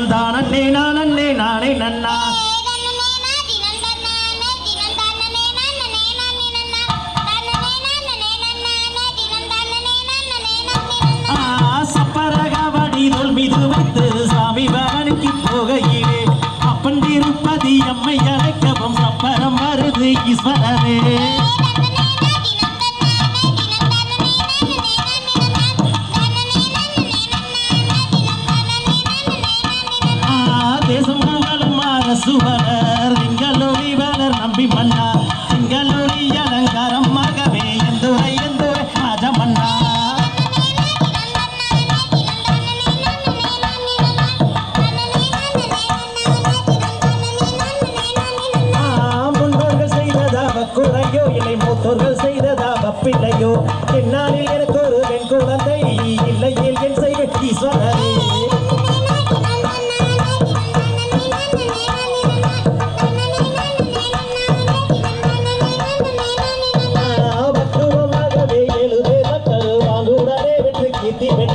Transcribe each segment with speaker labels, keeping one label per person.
Speaker 1: தினம் தானே நானே நானே நன்னா. சப்பரகவடி தோல் மீது வைத்து சாமி பவனுக்கு போகையிலே அப்பன் திருப்பதி அம்மை அழைக்கவும் சப்பரம் வருது ஈஸ்வரரே புகழும் திங்களொழி வளர் நம்பி மன்னா. திங்களொழி அலங்காரம் மகவே எந்துரை எந்துரை ராஜமன்னா முன்னோர்கள் செய்ததாக குறையோ இல்லை மூத்தோர்கள் செய்ததாக பிள்ளையோ என்னாலில் எனக்கு ஒரு பெண் குழந்தை இல்லையில்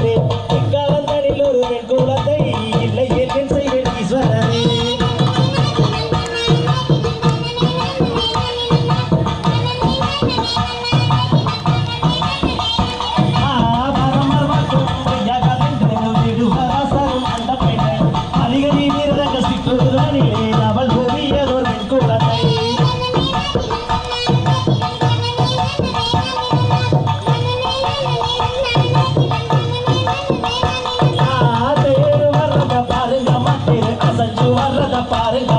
Speaker 1: bên வர்றத பாருங்க.